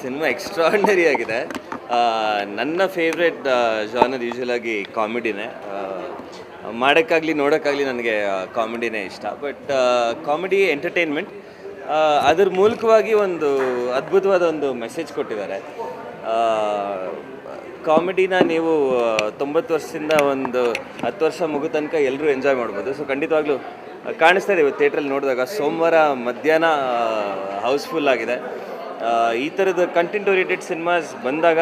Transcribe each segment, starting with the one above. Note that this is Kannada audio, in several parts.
ಸಿನಿಮಾ ಎಕ್ಸ್ಟ್ರಾರ್ಡಿನರಿ ಆಗಿದೆ. ನನ್ನ ಫೇವ್ರೆಟ್ ಜಾನರ್ ಯೂಶಲ್ ಆಗಿ ಕಾಮಿಡಿನೇ. ಮಾಡೋಕ್ಕಾಗಲಿ, ನೋಡೋಕ್ಕಾಗಲಿ ನನಗೆ ಕಾಮಿಡಿನೇ ಇಷ್ಟ. ಬಟ್ ಕಾಮಿಡಿ ಎಂಟರ್ಟೈನ್ಮೆಂಟ್ ಅದ್ರ ಮೂಲಕವಾಗಿ ಒಂದು ಅದ್ಭುತವಾದ ಒಂದು ಮೆಸೇಜ್ ಕೊಟ್ಟಿದ್ದಾರೆ. ಕಾಮಿಡಿನ ನೀವು ತೊಂಬತ್ತು ವರ್ಷದಿಂದ ಒಂದು ಹತ್ತು ವರ್ಷ ಮುಗಿದ ತನಕ ಎಲ್ಲರೂ ಎಂಜಾಯ್ ಮಾಡ್ಬೋದು. ಸೊ ಖಂಡಿತವಾಗ್ಲೂ ಕಾಣಿಸ್ತಾ ಇದೆ. ಇವತ್ತು ಥಿಯೇಟ್ರಲ್ಲಿ ನೋಡಿದಾಗ ಸೋಮವಾರ ಮಧ್ಯಾಹ್ನ ಹೌಸ್ಫುಲ್ ಆಗಿದೆ. ಈ ಥರದ ಕಂಟೆಂಟ್ ಓರಿಯೆಂಟೆಡ್ ಸಿನಿಮಾಸ್ ಬಂದಾಗ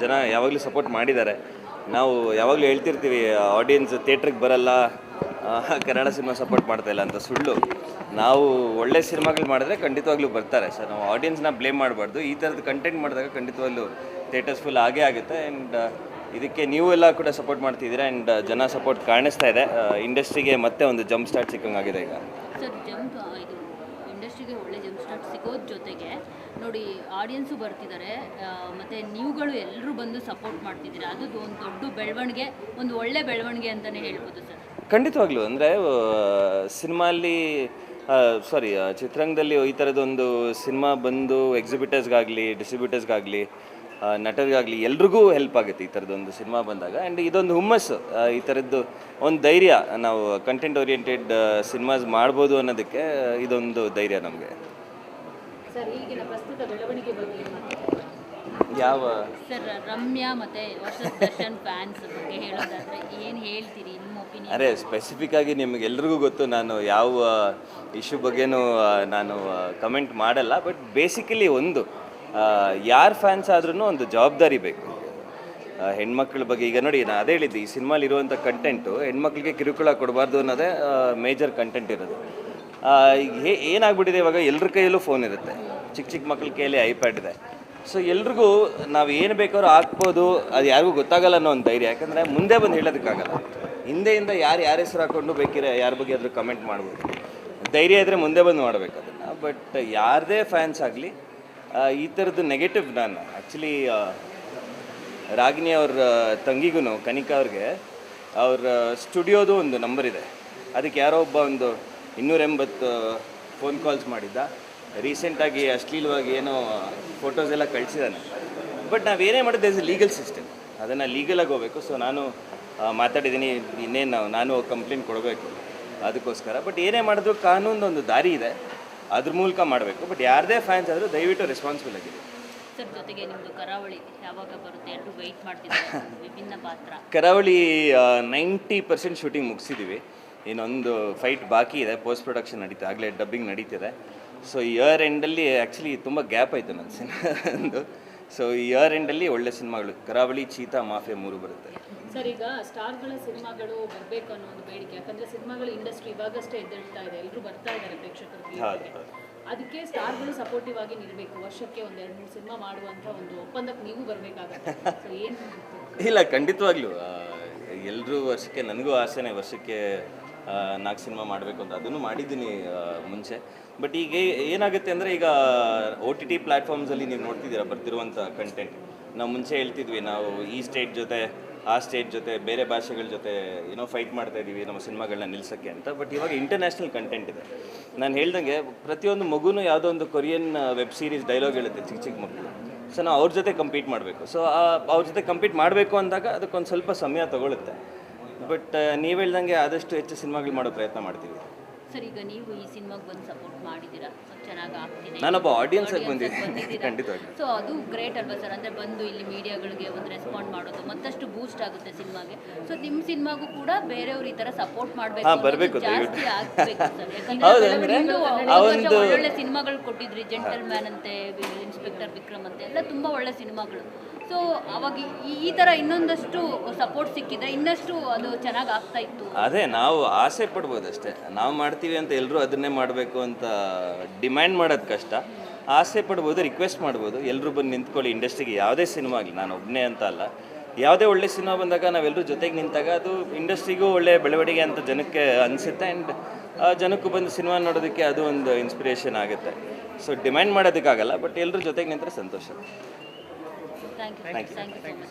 ಜನ ಯಾವಾಗಲೂ ಸಪೋರ್ಟ್ ಮಾಡಿದ್ದಾರೆ. ನಾವು ಯಾವಾಗಲೂ ಹೇಳ್ತಿರ್ತೀವಿ ಆಡಿಯನ್ಸ್ ಥಿಯೇಟ್ರಿಗೆ ಬರಲ್ಲ ಕನ್ನಡ ಸಿನಿಮಾ ಸಪೋರ್ಟ್ ಮಾಡ್ತಾ ಇಲ್ಲ ಅಂತ ಸುಳ್ಳು. ನಾವು ಒಳ್ಳೆ ಸಿನಿಮಾಗಳು ಮಾಡಿದ್ರೆ ಖಂಡಿತವಾಗ್ಲೂ ಬರ್ತಾರೆ. ಸರ್ ನಾವು ಆಡಿಯನ್ಸ್ನ ಬ್ಲೇಮ್ ಮಾಡಬಾರ್ದು. ಈ ಥರದ ಕಂಟೆಂಟ್ ಮಾಡಿದಾಗ ಖಂಡಿತವಾಗ್ಲೂ ಥಿಯೇಟರ್ಸ್ ಫುಲ್ ಆಗೇ ಆಗುತ್ತೆ. ಆ್ಯಂಡ್ ಇದಕ್ಕೆ ನೀವು ಎಲ್ಲ ಕೂಡ ಸಪೋರ್ಟ್ ಮಾಡ್ತಿದ್ದೀರಾ? ಆ್ಯಂಡ್ ಜನ ಸಪೋರ್ಟ್ ಕಾಣಿಸ್ತಾ ಇದೆ. ಇಂಡಸ್ಟ್ರಿಗೆ ಮತ್ತೆ ಒಂದು ಜಂಪ್ ಸ್ಟಾರ್ಟ್ ಸಿಕ್ಕಂಗಾಗಿದೆ ಈಗ. ಇಂಡಸ್ಟ್ರಿಗೆ ಒಳ್ಳೆ ಜಂಪ್ ಸ್ಟಾರ್ಟ್ ಸಿಗೋದ್ರ ಜೊತೆಗೆ ನೋಡಿ ಆಡಿಯನ್ಸು ಬರ್ತಿದ್ದಾರೆ ಮತ್ತು ನೀವುಗಳು ಎಲ್ಲರೂ ಬಂದು ಸಪೋರ್ಟ್ ಮಾಡ್ತಿದ್ದೀರಾ? ಅದು ಒಂದು ದೊಡ್ಡ ಬೆಳವಣಿಗೆ, ಒಂದು ಒಳ್ಳೆ ಬೆಳವಣಿಗೆ ಅಂತಲೇ ಹೇಳ್ಬೋದು ಸರ್. ಖಂಡಿತವಾಗ್ಲೂ, ಅಂದರೆ ಸಿನಿಮಾಲಿ ಸಾರಿ ಚಿತ್ರರಂಗದಲ್ಲಿ ಈ ಥರದೊಂದು ಸಿನಿಮಾ ಬಂದು ಎಕ್ಸಿಬಿಟರ್ಸ್ಗಾಗಲಿ ಡಿಸ್ಟ್ರಿಬ್ಯೂಟರ್ಸ್ಗಾಗಲಿ ನಟರಿಗಾಗಲಿ ಎಲ್ರಿಗೂ ಹೆಲ್ಪ್ ಆಗುತ್ತೆ ಈ ಥರದ್ದೊಂದು ಸಿನಿಮಾ ಬಂದಾಗ. ಆ್ಯಂಡ್ ಇದೊಂದು ಹುಮ್ಮಸ್ಸು. ಈ ಥರದ್ದು ಒಂದು ಧೈರ್ಯ ನಾವು ಕಂಟೆಂಟ್ ಓರಿಯೆಂಟೆಡ್ ಸಿನಿಮಾಸ್ ಮಾಡ್ಬೋದು ಅನ್ನೋದಕ್ಕೆ ಇದೊಂದು ಧೈರ್ಯ ನಮಗೆ. ಸರ್ ಈಗಿನ ಪ್ರಸ್ತುತ ಬೆಳವಣಿಗೆ ಬಗ್ಗೆ ಯಾವ? ಸರ್ ರಮ್ಯಾ ಮತ್ತೆ ವರ್ಷದ ಫ್ಯಾನ್ಸ್ ಬಗ್ಗೆ ಹೇಳೋದಾದ್ರೆ ಏನು ಹೇಳ್ತೀರಿ ನಿಮ್ಮ ಒಪಿನಿಯನ್ ಅರೆ ಸ್ಪೆಸಿಫಿಕ್ ಆಗಿ ನಿಮಗೆಲ್ರಿಗೂ ಗೊತ್ತು ನಾನು ಯಾವ ಇಶ್ಯೂ ಬಗ್ಗೆನೂ ನಾನು ಕಮೆಂಟ್ ಮಾಡಲ್ಲ. ಬಟ್ ಬೇಸಿಕಲಿ ಒಂದು ಯಾರ ಫ್ಯಾನ್ಸ್ ಆದ್ರೂ ಒಂದು ಜವಾಬ್ದಾರಿ ಬೇಕು. ಹೆಣ್ಮಕ್ಳ ಬಗ್ಗೆ ಈಗ ನೋಡಿ ನಾನು ಅದೇ ಹೇಳಿದ್ದೆ, ಈ ಸಿನಿಮಾಲಿ ಇರುವಂಥ ಕಂಟೆಂಟು ಹೆಣ್ಮಕ್ಳಿಗೆ ಕಿರುಕುಳ ಕೊಡಬಾರ್ದು ಅನ್ನೋದೇ ಮೇಜರ್ ಕಂಟೆಂಟ್ ಇರೋದು. ಹೇ- ಏನಾಗ್ಬಿಟ್ಟಿದೆ ಇವಾಗ? ಎಲ್ಲರ ಕೈಯಲ್ಲೂ ಫೋನ್ ಇರುತ್ತೆ. ಚಿಕ್ಕ ಚಿಕ್ಕ ಮಕ್ಳ ಕೈಯಲ್ಲಿ ಐಪ್ಯಾಡ್ ಇದೆ. ಸೊ ಎಲ್ರಿಗೂ ನಾವು ಏನು ಬೇಕಾದ್ರೂ ಹಾಕ್ಬೋದು. ಅದು ಯಾರಿಗೂ ಗೊತ್ತಾಗಲ್ಲ ಅನ್ನೋ ಒಂದು ಧೈರ್ಯ. ಯಾಕಂದರೆ ಮುಂದೆ ಬಂದು ಹೇಳೋದಕ್ಕಾಗಲ್ಲ. ಹಿಂದೆಯಿಂದ ಯಾರು ಯಾರ ಹೆಸರು ಹಾಕ್ಕೊಂಡು ಬೇಕಿದ್ರೆ ಯಾರ ಬಗ್ಗೆ ಆದರೂ ಕಮೆಂಟ್ ಮಾಡ್ಬೋದು. ಧೈರ್ಯ ಇದ್ದರೆ ಮುಂದೆ ಬಂದು ಮಾಡಬೇಕು ಅದನ್ನು. ಬಟ್ ಯಾರದೇ ಫ್ಯಾನ್ಸ್ ಆಗಲಿ ಈ ಥರದ್ದು ನೆಗೆಟಿವ್ ನಾನು. ಆ್ಯಕ್ಚುಲಿ ರಾಗಿಣಿ ಅವ್ರ ತಂಗಿಗೂ ಕನಿಕಾ ಅವ್ರಿಗೆ, ಅವ್ರ ಸ್ಟುಡಿಯೋದು ಒಂದು ನಂಬರ್ ಇದೆ. ಅದಕ್ಕೆ ಯಾರೋ ಒಬ್ಬ ಒಂದು ಇನ್ನೂರ ಎಂಬತ್ತು ಫೋನ್ ಕಾಲ್ಸ್ ಮಾಡಿದ್ದ. ರೀಸೆಂಟಾಗಿ ಅಶ್ಲೀಲವಾಗಿ ಏನೋ ಫೋಟೋಸ್ ಎಲ್ಲ ಕಳಿಸಿದ್ದಾನೆ ಬಟ್ ನಾವೇನೇ ಮಾಡಿದ್ದೆ ಇಸ್ ಲೀಗಲ್ ಸಿಸ್ಟಮ್ ಅದನ್ನು ಲೀಗಲಾಗಿ ಹೋಗಬೇಕು. ಸೊ ನಾನು ಮಾತಾಡಿದ್ದೀನಿ. ಇನ್ನೇನು ನಾನು ಕಂಪ್ಲೇಂಟ್ ಕೊಡಬೇಕು. ಅದಕ್ಕೋಸ್ಕರ. ಬಟ್ ಏನೇ ಮಾಡಿದ್ರು ಕಾನೂನೊಂದು ದಾರಿ ಇದೆ. ಅದ್ರ ಮೂಲಕ ಮಾಡಬೇಕು. ಬಟ್ ಯಾರದೇ ಫ್ಯಾನ್ಸ್ ಆದರೂ ದಯವಿಟ್ಟು ರೆಸ್ಪಾನ್ಸಿಬಲ್ ಆಗಿದೆ ಸರ್ ಜೊತೆಗೆ ನಿಮ್ಮದು ಕರಾವಳಿ ಯಾವಾಗ ಬರುತ್ತೆ? ಎಲ್ಲರೂ ವೆಯ್ಟ್ ಮಾಡ್ತಿದ್ದಾರೆ? ವಿಭಿನ್ನ ಪಾತ್ರ. ಕರಾವಳಿ ನೈಂಟಿ ಪರ್ಸೆಂಟ್ ಶೂಟಿಂಗ್ ಮುಗಿಸಿದ್ದೀವಿ ಇನ್ನೊಂದು ಫೈಟ್ ಬಾಕಿ ಇದೆ. ಪೋಸ್ಟ್ ಪ್ರೊಡಕ್ಷನ್ ನಡೀತಾ ಆಗಲೇ ಡಬ್ಬಿಂಗ್ ನಡೀತಿದೆ. ಸೊ ಇಯರ್ ಎಂಡಲ್ಲಿ ಆ್ಯಕ್ಚುಲಿ ತುಂಬ ಗ್ಯಾಪ್ ಆಯಿತು ನನ್ನ ಸಿನಿಮಾ ಸೊ ಇಯರ್ ಎಂಡಲ್ಲಿ ಒಳ್ಳೆ ಸಿನಿಮಾಗಳು ಕರಾವಳಿ ಚೀತಾ ಮಾಫಿಯಾ ಮೂರು ಬರುತ್ತೆ. ಸರ್ ಈಗ ಸ್ಟಾರ್ಗಳ ಸಿನಿಮಾಗಳು ಬರಬೇಕು ಅನ್ನೋ ಒಂದು ಬೇಡಿಕೆ ಯಾಕಂದ್ರೆ ಸಿನಿಮಾಗಳ ಇಂಡಸ್ಟ್ರಿ ಇವಾಗಷ್ಟೇ ಎದ್ದೇಳ್ತಾ ಇದೆ ಎಲ್ಲರೂ ಬರ್ತಾ ಇದ್ದಾರೆ ಪ್ರೇಕ್ಷಕರು ಅದಕ್ಕೆ ಸ್ಟಾರ್ಗಳು ಸಪೋರ್ಟಿವ್ ಆಗಿ ನಿಲ್ಬೇಕು ವರ್ಷಕ್ಕೆ ಒಂದ್ ಎರಡು ಮೂರು ಸಿನಿಮಾ ಮಾಡುವಂತ ಒಂದು ಒಪ್ಪಂದಕ್ಕೆ ನೀವು ಬರಬೇಕಾಗತ್ತೆ. ಏನು ಇಲ್ಲ ಖಂಡಿತವಾಗ್ಲೂ ಎಲ್ಲರೂ ವರ್ಷಕ್ಕೆ ನನಗೂ ಆಸೆನೇ ವರ್ಷಕ್ಕೆ ನಾಲ್ಕು ಸಿನಿಮಾ ಮಾಡಬೇಕು ಅಂತ ಅದನ್ನು ಮಾಡಿದ್ದೀನಿ ಮುಂಚೆ. ಬಟ್ ಈಗ ಏನಾಗುತ್ತೆ ಅಂದರೆ ಈಗ ಓ ಟಿ ಟಿ ಪ್ಲ್ಯಾಟ್ಫಾರ್ಮ್ಸಲ್ಲಿ ನೀವು ನೋಡ್ತಿದ್ದೀರಾ ಬರ್ತಿರುವಂಥ ಕಂಟೆಂಟ್ ನಾವು ಮುಂಚೆ ಹೇಳ್ತಿದ್ವಿ ನಾವು ಈ ಸ್ಟೇಟ್ ಜೊತೆ ಆ ಸ್ಟೇಟ್ ಜೊತೆ ಬೇರೆ ಭಾಷೆಗಳ ಜೊತೆ ಏನೋ ಫೈಟ್ ಮಾಡ್ತಾ ಇದ್ದೀವಿ ನಮ್ಮ ಸಿನಿಮಾಗಳನ್ನ ನಿಲ್ಸೋಕ್ಕೆ ಅಂತ. ಬಟ್ ಇವಾಗ ಇಂಟರ್ನ್ಯಾಷನಲ್ ಕಂಟೆಂಟ್ ಇದೆ. ನಾನು ಹೇಳ್ದಂಗೆ ಪ್ರತಿಯೊಂದು ಮಗುನೂ ಯಾವುದೋ ಒಂದು ಕೊರಿಯನ್ ವೆಬ್ ಸೀರೀಸ್ ಡೈಲಾಗ್ ಹೇಳುತ್ತೆ ಚಿಕ್ಕ ಚಿಕ್ಕ ಮಕ್ಕಳು. ಸೊ ನಾವು ಅವ್ರ ಜೊತೆ ಕಂಪೀಟ್ ಮಾಡಬೇಕು. ಸೊ ಅವ್ರ ಜೊತೆ ಕಂಪೀಟ್ ಮಾಡಬೇಕು ಅಂದಾಗ ಅದಕ್ಕೊಂದು ಸ್ವಲ್ಪ ಸಮಯ ತಗೊಳುತ್ತೆ. ಬಟ್ ನೀವು ಹೇಳ್ದಂಗೆ ಆದಷ್ಟು ಹೆಚ್ಚು ಸಿನಿಮಾಗಳು ಮಾಡೋ ಪ್ರಯತ್ನ ಮಾಡ್ತೀವಿ. ಸರ್ ಈಗ ನೀವು ಈ ಸಿನಿಮಾಗೆ ಬಂದು ಸಪೋರ್ಟ್ ಮಾಡಿದ್ದೀರಾ? ಚೆನ್ನಾಗಿ ಆಗ್ತಿದೆ. ನಾನೊಬ್ಬ ಆಡಿಯನ್ಸ್ ಆಗಿ ಬಂದಿದ್ದೀನಿ. ಬಂದಿದ್ದೀರಾ. ಖಂಡಿತವಾಗಿ ಸೊ ಅದು ಗ್ರೇಟ್ ಅಲ್ವಾ ಸರ್? ಅಂದರೆ ಬಂದು ಇಲ್ಲಿ ಮೀಡಿಯಾಗಳಿಗೆ ಒಂದು ರೆಸ್ಪಾಂಡ್ ಮಾಡೋದು ಮತ್ತಷ್ಟು ಬೂಸ್ಟ್ ಆಗುತ್ತೆ ಸಿನಿಮಾಗೆ. ಸೊ ನಿಮ್ಮ ಸಿನಿಮಾಗೂ ಕೂಡ ಬೇರೆಯವ್ರು ಈ ತರ ಸಪೋರ್ಟ್ ಮಾಡಬೇಕು ಬರಬೇಕು ಜಾಸ್ತಿ ಆಗಬೇಕು ಸರ್. ಹೌದು, ಯಾಕಂದ್ರೆ ಆ ಒಂದು- ಒಳ್ಳೊಳ್ಳೆ ಸಿನಿಮಾಗಳು ಕೊಟ್ಟಿದ್ರಿ. ಜೆಂಟಲ್ ಮ್ಯಾನ್ ಅಂತೆ ಇನ್ಸ್ಪೆಕ್ಟರ್ ವಿಕ್ರಮ್ ಅಂತೆ ಎಲ್ಲ ತುಂಬಾ ಒಳ್ಳೆ ಸಿನಿಮಾಗಳು. ಸೊ ಅವಾಗ ಈ ತರ ಇನ್ನೊಂದಷ್ಟು ಸಪೋರ್ಟ್ ಸಿಕ್ಕಿದ್ರೆ ಇನ್ನಷ್ಟು ಅದು ಚೆನ್ನಾಗಿ ಆಗ್ತಾ ಇತ್ತು. ಅದೇ ನಾವು ಆಸೆ ಪಡ್ಬೋದು ಅಷ್ಟೇ ನಾವು ಮಾಡ್ತೀವಿ ಅಂತ ಎಲ್ಲರೂ ಅದನ್ನೇ ಮಾಡಬೇಕು ಅಂತ ಡಿಮ್ಯಾಂಡ್ ಮಾಡೋದು ಕಷ್ಟ. ಆಸೆ ಪಡ್ಬೋದು ರಿಕ್ವೆಸ್ಟ್ ಮಾಡ್ಬೋದು. ಎಲ್ಲರೂ ಬಂದು ನಿಂತ್ಕೊಳ್ಳಿ ಇಂಡಸ್ಟ್ರಿಗೆ ಯಾವುದೇ ಸಿನಿಮಾ ಆಗಲಿ, ನಾನು ಒಬ್ಬನೇ ಅಂತ ಅಲ್ಲ. ಯಾವುದೇ ಒಳ್ಳೆ ಸಿನಿಮಾ ಬಂದಾಗ ನಾವೆಲ್ಲರೂ ಜೊತೆಗೆ ನಿಂತಾಗ ಅದು ಇಂಡಸ್ಟ್ರಿಗೂ ಒಳ್ಳೆ ಬೆಳವಣಿಗೆ ಅಂತ ಜನಕ್ಕೆ ಅನಿಸುತ್ತೆ ಆ್ಯಂಡ್ ಜನಕ್ಕೂ ಬಂದು ಸಿನಿಮಾ ನೋಡೋದಕ್ಕೆ ಅದು ಒಂದು ಇನ್ಸ್ಪಿರೇಷನ್ ಆಗುತ್ತೆ. ಸೊ ಡಿಮ್ಯಾಂಡ್ ಮಾಡೋದಕ್ಕಾಗಲ್ಲ ಬಟ್ ಎಲ್ಲರೂ ಜೊತೆಗೆ ನಿಂತರೆ ಸಂತೋಷ. Thank you. Thank you. Thank you much.